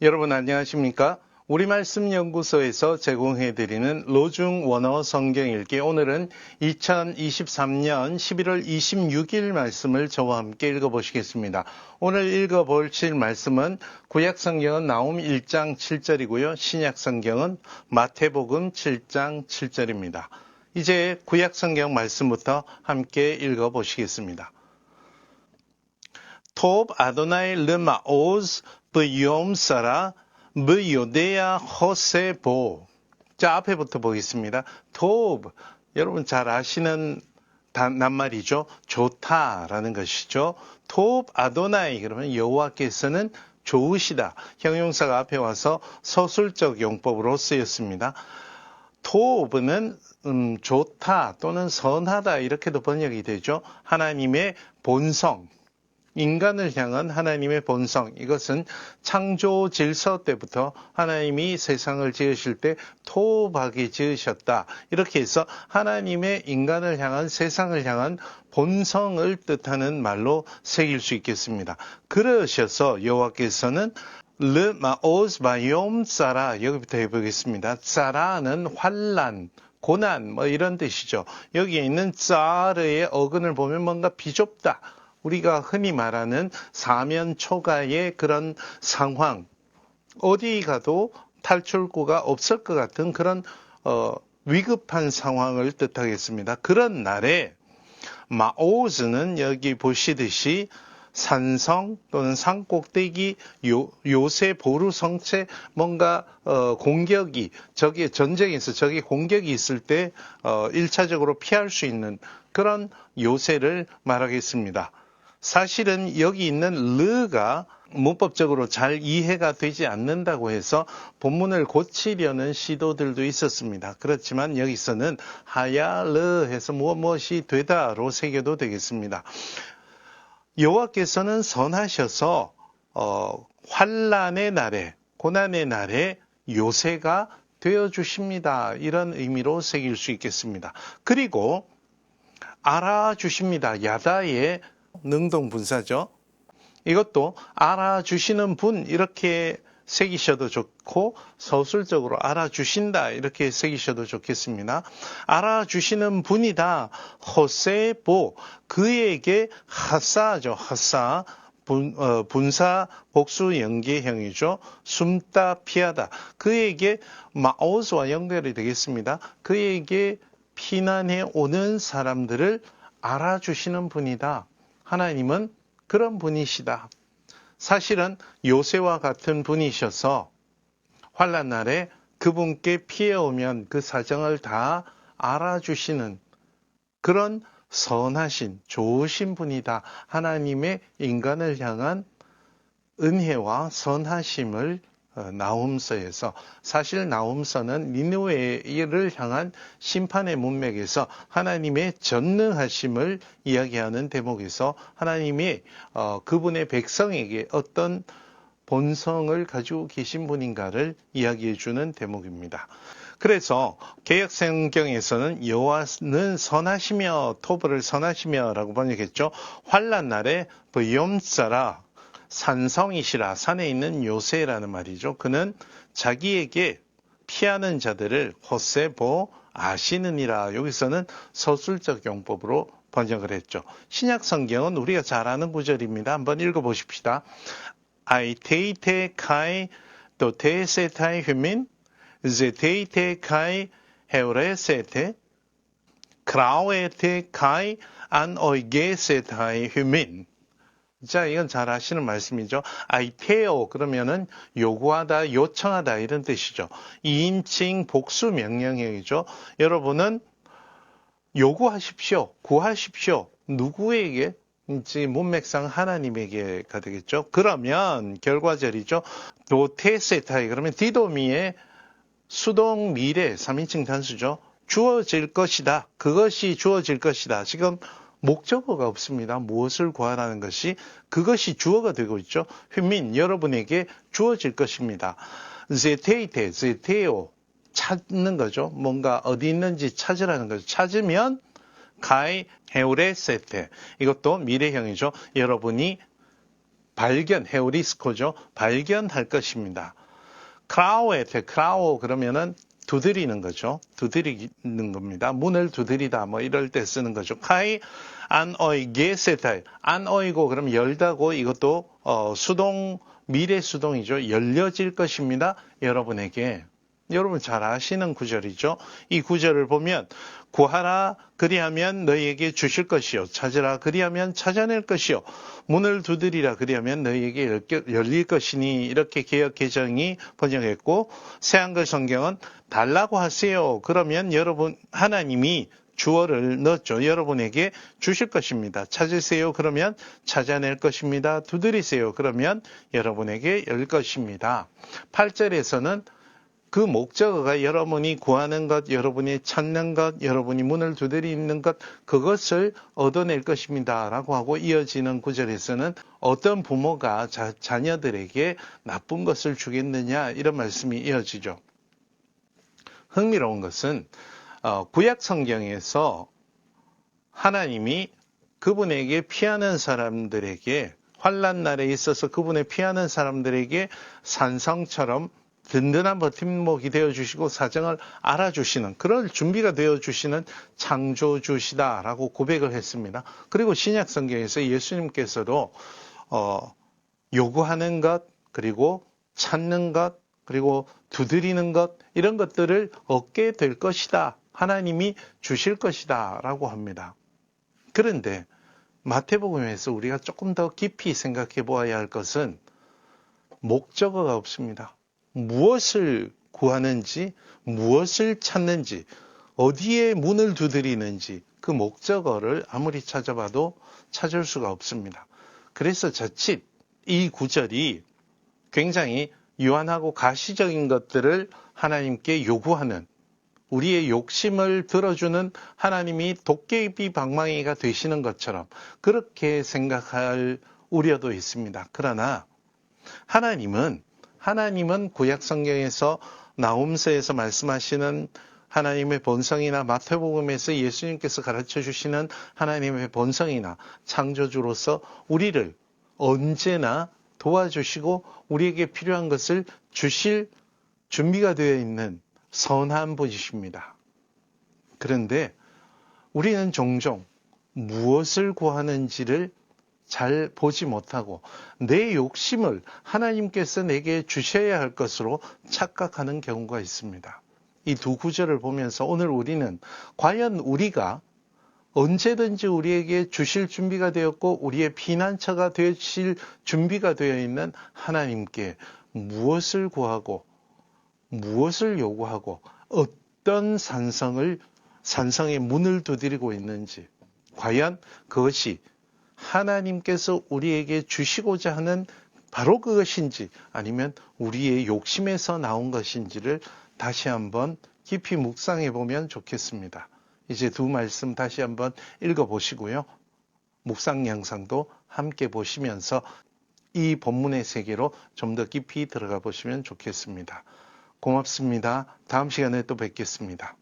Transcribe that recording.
여러분 안녕하십니까? 우리 말씀 연구소에서 제공해 드리는 로중 원어 성경 읽기 오늘은 2023년 11월 26일 말씀을 저와 함께 읽어 보시겠습니다. 오늘 읽어 보실 말씀은 구약 성경은 나움 1장 7절이고요. 신약 성경은 마태복음 7장 7절입니다. 이제 구약 성경 말씀부터 함께 읽어 보시겠습니다. 톱 아도나이 르마 오즈 브이옴 사라 브요데야 호세보 자 앞에부터 보겠습니다. 톱 여러분 잘 아시는 단, 낱말이죠. 좋다라는 것이죠. 톱 아도나이 그러면 여호와께서는 좋으시다. 형용사가 앞에 와서 서술적 용법으로 쓰였습니다. 토브는 음, 좋다 또는 선하다 이렇게도 번역이 되죠. 하나님의 본성, 인간을 향한 하나님의 본성, 이것은 창조 질서 때부터 하나님이 세상을 지으실 때 토박이 지으셨다. 이렇게 해서 하나님의 인간을 향한 세상을 향한 본성을 뜻하는 말로 새길 수 있겠습니다. 그러셔서 여호와께서는 르 마오스 바이옴 사라 여기부터 해보겠습니다. 사라는 환란, 고난 뭐 이런 뜻이죠. 여기에 있는 짜르의 어근을 보면 뭔가 비좁다. 우리가 흔히 말하는 사면 초가의 그런 상황, 어디 가도 탈출구가 없을 것 같은 그런 어, 위급한 상황을 뜻하겠습니다. 그런 날에 마오즈는 여기 보시듯이 산성 또는 산 꼭대기 요, 요새 보루 성체 뭔가 어, 공격이 저기 전쟁에서 저기 공격이 있을 때 어, 1차적으로 피할 수 있는 그런 요새를 말하겠습니다. 사실은 여기 있는 르가 문법적으로 잘 이해가 되지 않는다고 해서 본문을 고치려는 시도들도 있었습니다. 그렇지만 여기서는 하야르 해서 무엇 무엇이 되다로 새겨도 되겠습니다. 여호와께서는 선하셔서 어, 환란의 날에 고난의 날에 요새가 되어 주십니다. 이런 의미로 새길 수 있겠습니다. 그리고 알아주십니다. 야다의 능동분사죠. 이것도 알아주시는 분 이렇게 새기셔도 좋고 서술적으로 알아주신다 이렇게 새기셔도 좋겠습니다. 알아주시는 분이다. 호세보 그에게 하사죠. 하사 분, 어, 분사 복수 연계형이죠. 숨다 피하다. 그에게 마오스와 연결이 되겠습니다. 그에게 피난해 오는 사람들을 알아주시는 분이다. 하나님은 그런 분이시다. 사실은 요새와 같은 분이셔서 환란 날에 그분께 피해 오면 그 사정을 다 알아주시는 그런 선하신 좋으신 분이다. 하나님의 인간을 향한 은혜와 선하심을 어, 나움서에서 사실 나움서는 니누웨를 향한 심판의 문맥에서 하나님의 전능하심을 이야기하는 대목에서 하나님이 어, 그분의 백성에게 어떤 본성을 가지고 계신 분인가를 이야기해 주는 대목입니다. 그래서 개혁 성경에서는 여호와는 선하시며 토브를 선하시며라고 번역했죠. 환란 날에 브염사라 산성이시라 산에 있는 요새라는 말이죠. 그는 자기에게 피하는 자들을 호세보 아시느니라. 여기서는 서술적 용법으로 번역을 했죠. 신약 성경은 우리가 잘 아는 구절입니다. 한번 읽어 보십시다. 아이테이테 카이 또 테세타이 휴민 제테이테 카이 헤오레세테 크라우에테 카이 안 오이게세타이 휴민 자, 이건 잘 아시는 말씀이죠. 아이테오 그러면은 요구하다, 요청하다 이런 뜻이죠. 2인칭 복수 명령형이죠. 여러분은 요구하십시오, 구하십시오. 누구에게? 지 문맥상 하나님에게가 되겠죠. 그러면 결과절이죠. 도테세타이 그러면 디도미의 수동 미래 3인칭 단수죠. 주어질 것이다. 그것이 주어질 것이다. 지금 목적어가 없습니다. 무엇을 구하라는 것이 그것이 주어가 되고 있죠. 휘민 여러분에게 주어질 것입니다. 제테이테, 제테오 찾는 거죠. 뭔가 어디 있는지 찾으라는 거죠. 찾으면 카이 헤우레세테. 이것도 미래형이죠. 여러분이 발견, 헤우리스코죠. 발견할 것입니다. 크라우에테, 크라우 그러면은 두드리는 거죠. 두드리는 겁니다. 문을 두드리다 뭐 이럴 때 쓰는 거죠. 카이 안 어이게 세타이 안 어이고 그럼 열다고 이것도 어, 수동 미래 수동이죠. 열려질 것입니다. 여러분에게 여러분 잘 아시는 구절이죠. 이 구절을 보면 구하라 그리하면 너희에게 주실 것이요 찾으라 그리하면 찾아낼 것이요 문을 두드리라 그리하면 너희에게 열릴 것이니 이렇게 개혁 개정이 번역했고 새한글 성경은 달라고 하세요. 그러면 여러분 하나님이 주어를 넣었죠. 여러분에게 주실 것입니다. 찾으세요. 그러면 찾아낼 것입니다. 두드리세요. 그러면 여러분에게 열 것입니다. 8절에서는 그 목적어가 여러분이 구하는 것, 여러분이 찾는 것, 여러분이 문을 두드리는 것, 그것을 얻어낼 것입니다. 라고 하고 이어지는 구절에서는 어떤 부모가 자, 자녀들에게 나쁜 것을 주겠느냐, 이런 말씀이 이어지죠. 흥미로운 것은, 어, 구약 성경에서 하나님이 그분에게 피하는 사람들에게 환란 날에 있어서 그분의 피하는 사람들에게 산성처럼 든든한 버팀목이 되어 주시고 사정을 알아주시는 그런 준비가 되어 주시는 창조주시다라고 고백을 했습니다. 그리고 신약 성경에서 예수님께서도 어, 요구하는 것 그리고 찾는 것 그리고 두드리는 것 이런 것들을 얻게 될 것이다. 하나님이 주실 것이다 라고 합니다. 그런데 마태복음에서 우리가 조금 더 깊이 생각해 보아야 할 것은 목적어가 없습니다. 무엇을 구하는지, 무엇을 찾는지, 어디에 문을 두드리는지 그 목적어를 아무리 찾아봐도 찾을 수가 없습니다. 그래서 자칫 이 구절이 굉장히 유한하고 가시적인 것들을 하나님께 요구하는 우리의 욕심을 들어주는 하나님이 도깨비 방망이가 되시는 것처럼 그렇게 생각할 우려도 있습니다. 그러나 하나님은 하나님은 구약 성경에서 나홈서에서 말씀하시는 하나님의 본성이나 마태복음에서 예수님께서 가르쳐 주시는 하나님의 본성이나 창조주로서 우리를 언제나 도와주시고 우리에게 필요한 것을 주실 준비가 되어 있는 선한 분이십니다. 그런데 우리는 종종 무엇을 구하는지를 잘 보지 못하고 내 욕심을 하나님께서 내게 주셔야 할 것으로 착각하는 경우가 있습니다. 이 두 구절을 보면서 오늘 우리는 과연 우리가 언제든지 우리에게 주실 준비가 되었고 우리의 피난처가 되실 준비가 되어 있는 하나님께 무엇을 구하고 무엇을 요구하고 어떤 산성을 산성의 문을 두드리고 있는지 과연 그것이 하나님께서 우리에게 주시고자 하는 바로 그것인지 아니면 우리의 욕심에서 나온 것인지를 다시 한번 깊이 묵상해 보면 좋겠습니다. 이제 두 말씀 다시 한번 읽어 보시고요. 묵상 영상도 함께 보시면서 이 본문의 세계로 좀 더 깊이 들어가 보시면 좋겠습니다. 고맙습니다. 다음 시간에 또 뵙겠습니다.